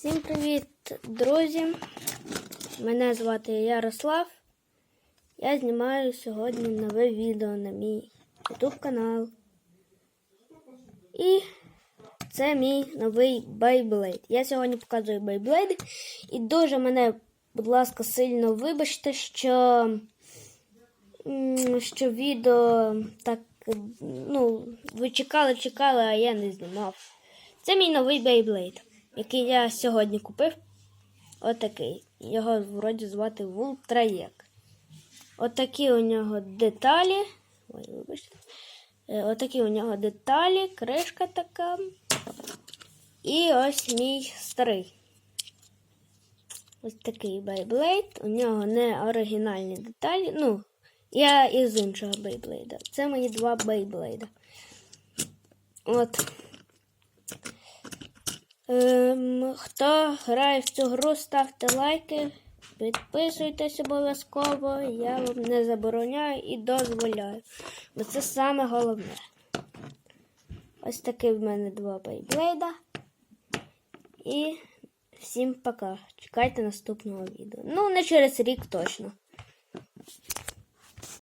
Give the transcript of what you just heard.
Всім привіт, друзі! Мене звати Ярослав. Я знімаю сьогодні нове відео на мій YouTube канал. І це мій новий Beyblade. Я сьогодні показую Beyblade. І дуже мене, будь ласка, сильно вибачте, що, що відео так, ну, ви чекали, чекали, а я не знімав. Це мій новий Beyblade, який я сьогодні купив. Отакий. Його вроді звати Вултраєк. Отакі у нього деталі. Ой, вибачте. Е, Отакі у нього деталі, кришка така. І ось мій старий. Ось такий Beyblade. У нього не оригінальні деталі. Ну, я із іншого Beyblade. Це мої два Beyblade. От. Ем, хто грає в цю гру, ставте лайки, підписуйтесь обов'язково, я вам не забороняю і дозволяю. Бо це саме головне. Ось такі в мене два бейблейда. І всім пока. Чекайте наступного відео. Ну, не через рік точно.